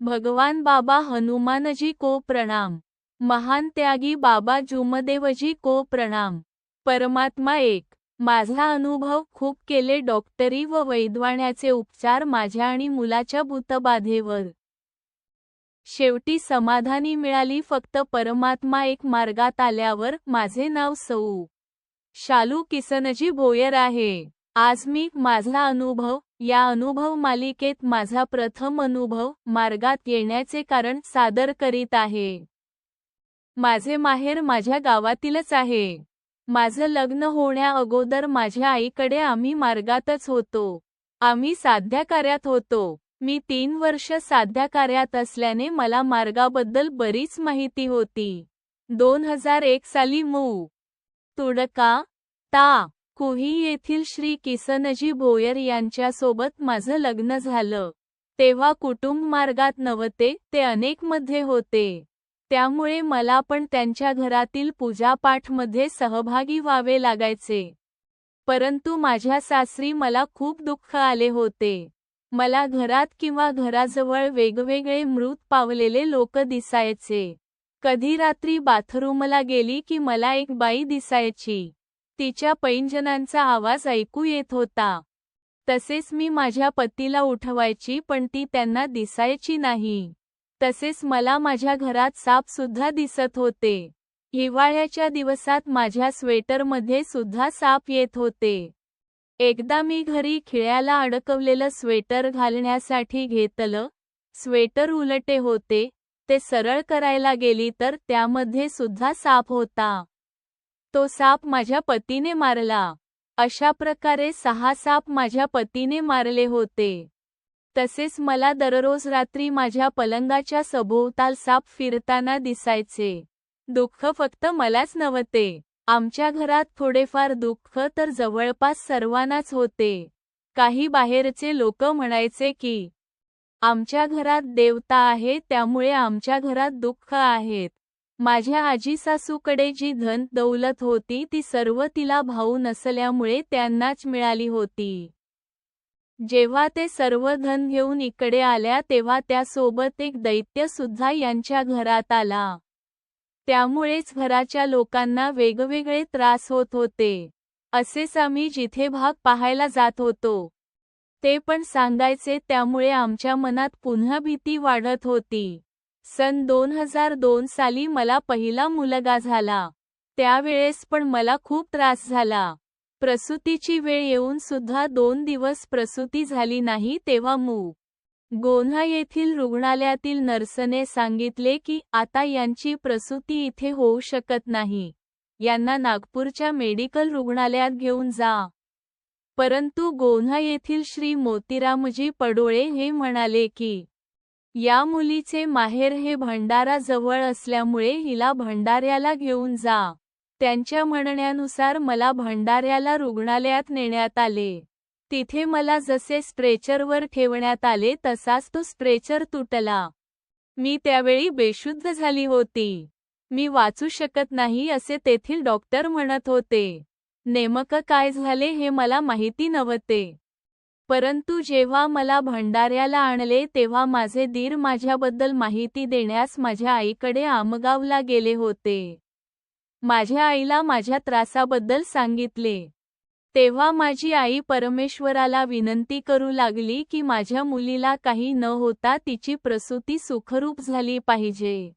भगवान बाबा हनुमानजी को प्रणाम. महान त्यागी बाबा जुमदेवजी को प्रणाम. परमात्मा एक. माझा अनुभव खूप केले डॉक्टरी व वैद्वाण्याचे उपचार माझ्या आणि मुलाच्या भूतबाधेवर. शेवटी समाधानी मिळाली फक्त परमात्मा एक मार्गात आल्यावर माझे नाव सौ. शालू किसनजी भोयर आहे. आज मी माझा अनुभव या अनुभव मालिकेत माझा प्रथम अनुभव मार्गात येण्याचे कारण सादर करीत आहे. माझे माहेर माझ्या गावातीलच आहे. माझं लग्न होण्या अगोदर माझ्या आईकडे आम्ही मार्गातच होतो. आम्ही साध्या कार्यात होतो. मी तीन वर्ष साध्या कार्यात असल्याने मला मार्गाबद्दल बरीच माहिती होती. दोन हजार एक साली मू. तुडका ता. कुही येथील श्री किसनजी भोयर यांच्यासोबत माझं लग्न झालं. तेव्हा कुटुंब मार्गात नव्हते ते अनेकमध्ये होते. त्यामुळे मला पण त्यांच्या घरातील पूजापाठमध्ये सहभागी व्हावे लागायचे. परंतु माझ्या सासरी मला खूप दुःख आले होते. मला घरात किंवा घराजवळ वेगवेगळे मृत पावलेले लोक दिसायचे. कधी रात्री बाथरूमला गेली की मला एक बाई दिसायची. तिच्या पैंजनांचा आवाज ऐकू येत होता. तसेच मी माझ्या पतीला उठवायची पण ती त्यांना दिसायची नाही. तसेच मला माझ्या घरात साप सुद्धा दिसत होते. हिवाळ्याच्या दिवसात माझ्या स्वेटरमध्ये सुद्धा साप येत होते. एकदा मी घरी खिळ्याला अडकवलेलं स्वेटर घालण्यासाठी घेतलं. स्वेटर उलटे होते. ते सरळ करायला गेली तर त्यामध्ये सुद्धा साप होता. तो साप माझ्या पतीने मारला. अशा प्रकारे सहा साप माझ्या पतीने मारले होते. तसेच मला दररोज रात्री माझ्या पलंगाच्या सभोवताल साप फिरताना दिसायचे. दुःख फक्त मलाच नव्हते. आमच्या घरात थोडेफार दुःख तर जवळपास सर्वांनाच होते. काही बाहेरचे लोक म्हणायचे की आमच्या घरात देवता आहे त्यामुळे आमच्या घरात दुःख आहेत. माझ्या आजी सासूकडे जी धन दौलत होती ती सर्व तिला भाऊ नसल्यामुळे त्यांनाच मिळाली होती. जेव्हा ते सर्व धन घेऊन इकडे आल्या तेव्हा त्यासोबत एक दैत्य सुद्धा यांच्या घरात आला. त्यामुळेच घराच्या लोकांना वेगवेगळे त्रास होत होते. असेच आम्ही जिथे भाग पाहायला जात होतो. ते पण सांगायचे त्यामुळे आमच्या मनात पुन्हा भीती वाढत होती. सन दोन हजार दोन साली मला पहिला मुलगा झाला. त्यावेळेस पण मला खूप त्रास झाला. प्रसूतीची वेळ येऊन सुद्धा दोन दिवस प्रसूती झाली नाही तेव्हा मू. गोन्हा येथील रुग्णालयातील नर्सने सांगितले की आता यांची प्रसूती इथे होऊ शकत नाही. यांना नागपूरच्या मेडिकल रुग्णालयात घेऊन जा. परंतु गोन्हा येथील श्री मोतीरामजी पडोळे हे म्हणाले की या मुलीचे माहेर हे भंडारा जवळ असल्यामुळे हिला भंडाऱ्याला घेऊन जा. त्यांच्या म्हणण्यानुसार मला भंडाऱ्याला रुग्णालयात नेण्यात आले. तिथे मला जसे स्ट्रेचरवर ठेवण्यात आले तसाच तो स्ट्रेचर तुटला. मी त्यावेळी बेशुद्ध झाली होती. मी वाचू शकत नाही असे तेथील डॉक्टर म्हणत होते. नेमकं काय झाले हे मला माहिती नव्हते. परंतु जेव्हा मला भंडाऱ्याला आणले तेव्हा माझे दीर माझ्याबद्दल माहिती देण्यास माझ्या आईकडे आमगावला गेले होते. माझ्या आईला माझ्या त्रासाबद्दल सांगितले. तेव्हा माझी आई परमेश्वराला विनंती करू लागली की माझ्या मुलीला काही न होता तिची प्रसूती सुखरूप झाली पाहिजे.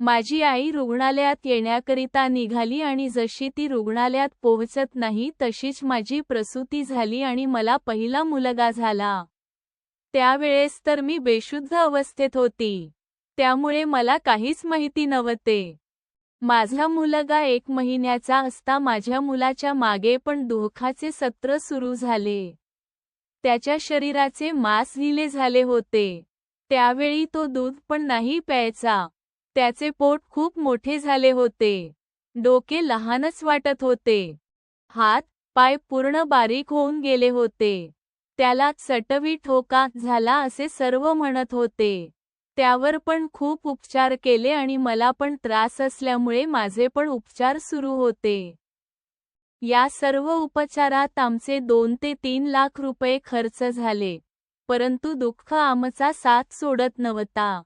माझी आई रुग्णालयात येण्याकरिता निघाली आणि जशी ती रुग्णालयात पोहोचत नाही तशीच माझी प्रसूती झाली आणि मला पहिला मुलगा झाला. त्यावेळेस तर मी बेशुद्ध अवस्थेत होती. त्यामुळे मला काहीच माहिती नव्हते. माझा मुलगा एक महिन्याचा असता माझ्या मुलाच्या मागे पण दुःखाचे सत्र सुरू झाले. त्याच्या शरीराचे मांस हिले झाले होते. त्यावेळी तो दूध पण नाही प्यायचा. त्याचे पोट खूप मोठे झाले होते. डोके लहानच वाटत होते. हात पाय पूर्ण बारीक होऊन गेले होते. त्याला चटवी ठोका झाला असे सर्व म्हणत होते. त्यावर पण खूप उपचार केले आणि मला पण त्रास असल्यामुळे माझे पण उपचार सुरू होते. या सर्व उपचारात आमचे दोन ते तीन लाख रुपये खर्च झाले. परंतु दुःख आमचा साथ सोडत नव्हता.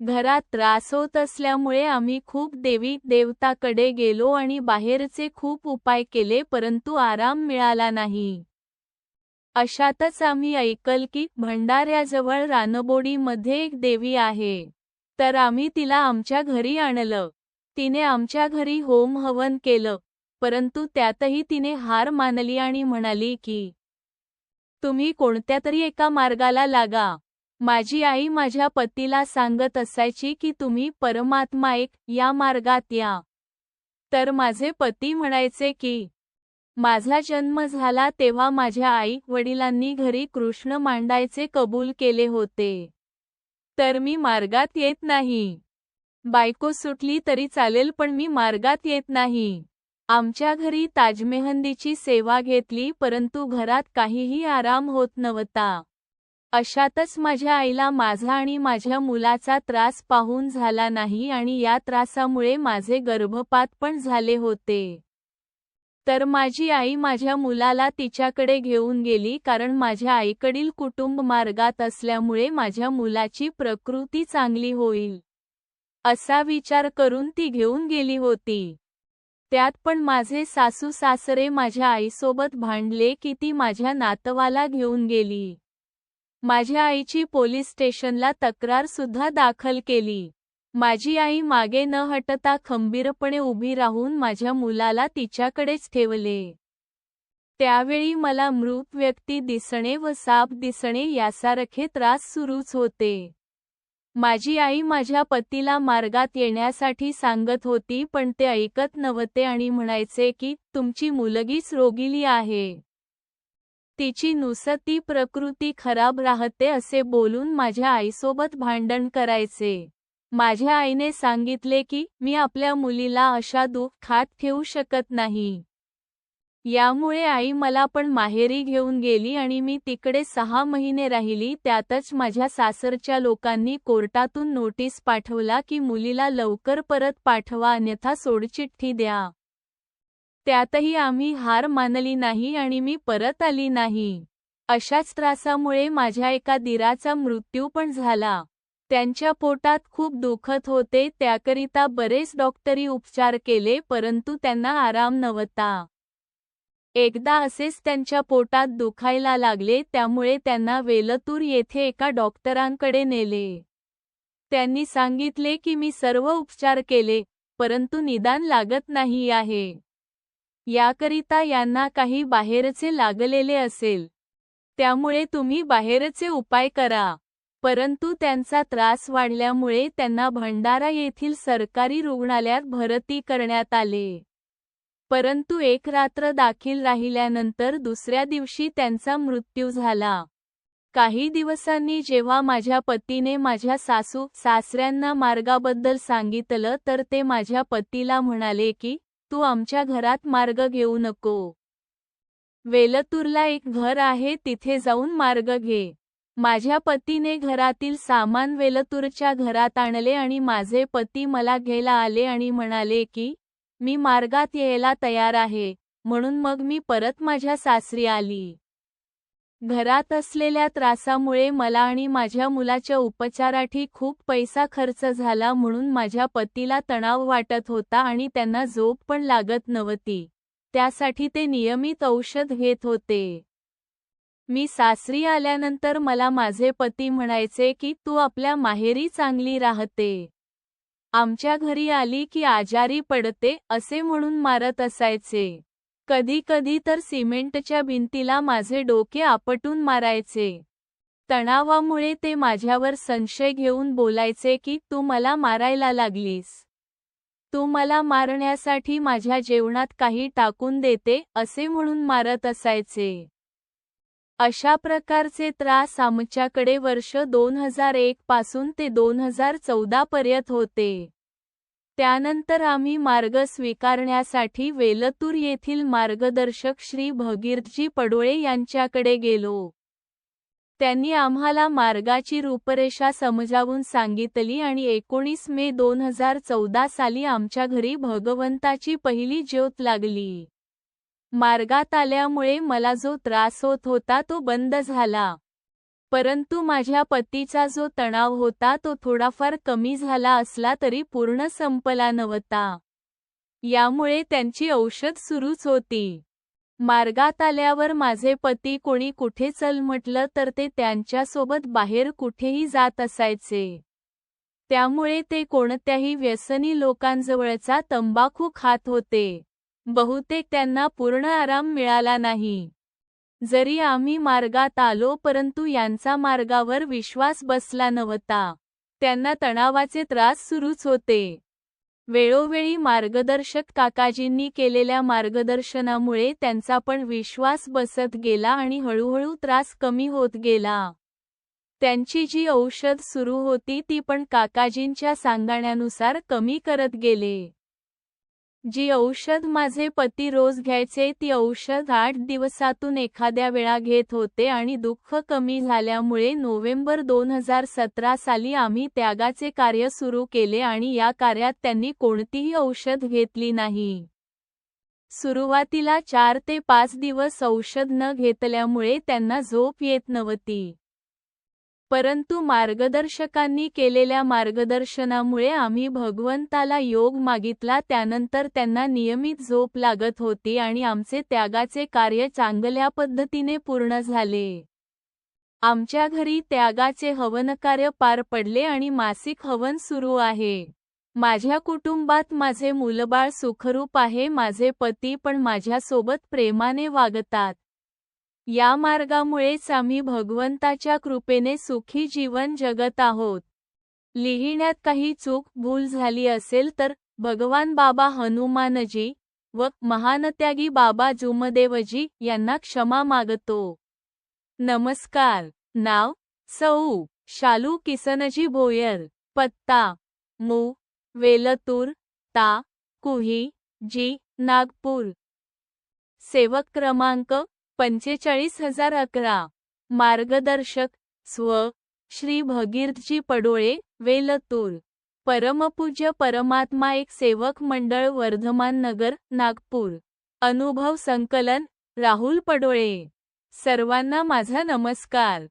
घरात त्रास होत असल्यामुळे आम्ही खूप देवी देवताकडे गेलो आणि बाहेरचे खूप उपाय केले परंतु आराम मिळाला नाही. अशातच आम्ही ऐकल की भंडाऱ्याजवळ रानबोडीमध्ये एक देवी आहे. तर आम्ही तिला आमच्या घरी आणलं. तिने आमच्या घरी होम हवन केलं परंतु त्यातही तिने हार मानली आणि म्हणाली की तुम्ही कोणत्या तरी एका मार्गाला लागा. माझी आई माझ्या पतीला सांगत असायची की तुम्ही परमात्मा एक या मार्गात या. तर माझे पती म्हणायचे की माझा जन्म झाला तेव्हा माझ्या आई वडिलांनी घरी कृष्ण मांडायचे कबूल केले होते. तर मी मार्गात येत नाही. बायको सुटली तरी चालेल पण मी मार्गात येत नाही. आमच्या घरी ताजमेहंदीची सेवा घेतली परंतु घरात काहीही आराम होत नव्हता. अशातच माझ्या आईला माझा आणि माझ्या मुलाचा त्रास पाहून झाला नाही आणि या त्रासामुळे माझे गर्भपात पण झाले होते. तर माझी आई माझ्या मुलाला तिच्याकडे घेऊन गेली कारण माझ्या आईकडील कुटुंब मार्गात असल्यामुळे माझ्या मुलाची प्रकृती चांगली होईल. असा विचार करून ती घेऊन गेली होती. त्यात पण माझे सासू सासरे माझ्या आईसोबत भांडले की ती माझ्या नातवाला घेऊन गेली. माझ्या आईची पोलीस स्टेशनला तक्रार सुद्धा दाखल केली. माझी आई मागे न हटता खंबीरपणे उभी राहून माझ्या मुलाला तिच्याकडेच ठेवले. त्यावेळी मला मृत व्यक्ती दिसणे व साप दिसणे यासारखे त्रास सुरूच होते. माझी आई माझ्या पतीला मार्गात येण्यासाठी सांगत होती पण ते ऐकत नव्हते आणि म्हणायचे की तुमची मुलगीच रोगिली आहे. तिची नुसती प्रकृती खराब राहते असे बोलून माझ्या आईसोबत भांडण करायचे. माझ्या आईने सांगितले की मी आपल्या मुलीला अशा दुःखात ठेवू शकत नाही. यामुळे आई मला पण माहेरी घेऊन गेली आणि मी तिकडे सहा महिने राहिली. त्यातच माझ्या सासरच्या लोकांनी कोर्टातून नोटीस पाठवला की मुलीला लवकर परत पाठवा अन्यथा सोडचिठ्ठी द्या. त्यातही आम्ही हार मानली नाही आणि मी परत आली नाही. अशाच त्रासामुळे माझ्या एका दिराचा मृत्यू पण झाला. त्यांच्या पोटात खूप दुखत होते त्याकरिता बरेच डॉक्टरी उपचार केले परंतु त्यांना आराम नव्हता. एकदा असेच त्यांच्या पोटात दुखायला लागले त्यामुळे त्यांना वेलतूर येथे एका डॉक्टरांकडे नेले. त्यांनी सांगितले की मी सर्व उपचार केले परंतु निदान लागत नाही आहे. याकरिता यांना काही बाहेरचे लागलेले असेल. त्यामुळे तुम्ही बाहेरचे उपाय करा. परंतु त्यांचा त्रास वाढल्यामुळे त्यांना भंडारा येथील सरकारी रुग्णालयात भरती करण्यात आले. परंतु एक रात्र दाखील राहिल्यानंतर दुसऱ्या दिवशी त्यांचा मृत्यू झाला. काही दिवसांनी जेव्हा माझ्या पतीने माझ्या सासू सासऱ्यांना मार्गाबद्दल सांगितलं तर ते माझ्या पतीला म्हणाले की तू आमच्या घरात मार्ग घेऊ नको. वेलतूरला एक घर आहे तिथे जाऊन मार्ग घे. माझ्या पतीने घरातील सामान वेलतूरच्या घरात आणले आणि माझे पती मला घ्यायला आले आणि म्हणाले की मी मार्गात यायला तयार आहे. म्हणून मग मी परत माझ्या सासरी आली. घरात असलेल्या त्रासामुळे मला आणि माझ्या मुलाच्या उपचाराठी खूप पैसा खर्च झाला म्हणून माझ्या पतीला तणाव वाटत होता आणि त्यांना झोप पण लागत नव्हती. त्यासाठी ते नियमित औषध घेत होते. मी सासरी आल्यानंतर मला माझे पती म्हणायचे की तू आपल्या माहेरी चांगली राहते. आमच्या घरी आली की आजारी पडते असे म्हणून मारत असायचे. कधी कधी तर सिमेंटच्या भिंतीला माझे डोके आपटून मारायचे. तणावामुळे ते माझ्यावर संशय घेऊन बोलायचे की तू मला मारायला लागलीस. तू मला मारण्यासाठी माझ्या जेवणात काही टाकून देते असे म्हणून मारत असायचे. अशा प्रकारचे त्रास आमच्याकडे वर्ष दोन हजार एक पासून ते दोन हजार चौदा पर्यंत होते. त्यानंतर आम्ही मार्ग स्वीकारण्यासाठी वेलतूर येथील मार्गदर्शक श्री भगीरथजी पडोळे यांच्याकडे गेलो. त्यांनी आम्हाला मार्गाची रूपरेषा समजावून सांगितली आणि एकोणीस मे दोन हजार चौदा साली आमच्या घरी भगवंताची पहिली ज्योत लागली. मार्गात आल्यामुळे मला जो त्रास होत होता तो बंद झाला. परंतु माझ्या पतीचा जो तणाव होता तो थोडाफार कमी झाला असला तरी पूर्ण संपला नव्हता. यामुळे त्यांची औषध सुरूच होती. मार्गात आल्यावर माझे पती कोणी कुठे चल म्हटलं तर ते त्यांच्यासोबत बाहेर कुठेही जात असायचे. त्यामुळे ते कोणत्याही व्यसनी लोकांजवळचा तंबाखू खात होते. बहुतेक त्यांना पूर्ण आराम मिळाला नाही. जरी आम्ही मार्गात आलो परंतु यांचा मार्गावर विश्वास बसला नव्हता. त्यांना तणावाचे त्रास सुरूच होते. वेळोवेळी मार्गदर्शक काकाजींनी केलेल्या मार्गदर्शनामुळे त्यांचा पण विश्वास बसत गेला आणि हळूहळू त्रास कमी होत गेला. त्यांची जी औषध सुरू होती ती पण काकाजींच्या सांगण्यानुसार कमी करत गेले. जी औषध माझे पती रोज घ्यायचे ती औषध आठ दिवसातून एखाद्या वेळा घेत होते आणि दुःख कमी झाल्यामुळे नोव्हेंबर दोन हजार सतरा साली आम्ही त्यागाचे कार्य सुरू केले आणि या कार्यात त्यांनी कोणतीही औषध घेतली नाही. सुरुवातीला चार ते पाच दिवस औषध न घेतल्यामुळे त्यांना झोप येत नव्हती. परंतु मार्गदर्शकांनी केलेल्या मार्गदर्शनामुळे आम्ही भगवंताला योग मागितला त्यानंतर त्यांना नियमित झोप लागत होती आणि आमचे त्यागाचे कार्य चांगल्या पद्धतीने पूर्ण झाले. आमच्या घरी त्यागाचे हवनकार्य पार पडले आणि मासिक हवन सुरू आहे. माझ्या कुटुंबात माझे मुलबाळ सुखरूप आहे माझे पती पण माझ्यासोबत प्रेमाने वागतात. या मार्गामुळेच आम्ही भगवंताच्या कृपेने सुखी जीवन जगत आहोत. लिहिण्यात काही चूक भूल झाली असेल तर भगवान बाबा हनुमानजी व महानत्यागी बाबा जुमदेवजी यांना क्षमा मागतो. नमस्कार. नाव? सौ. शालू किसनजी भोयर. पत्ता? मू. वेलतूर. ता. कुही. जी. नागपूर. सेवक क्रमांक पंचेचाळीस हजार अकरा. मार्गदर्शक स्व श्री भगीरथजी पडोळे वेलतूर. परमपूज्य परमात्मा एक सेवक मंडळ वर्धमान नगर नागपूर. अनुभव संकलन राहुल पडोळे. सर्वांना माझा नमस्कार.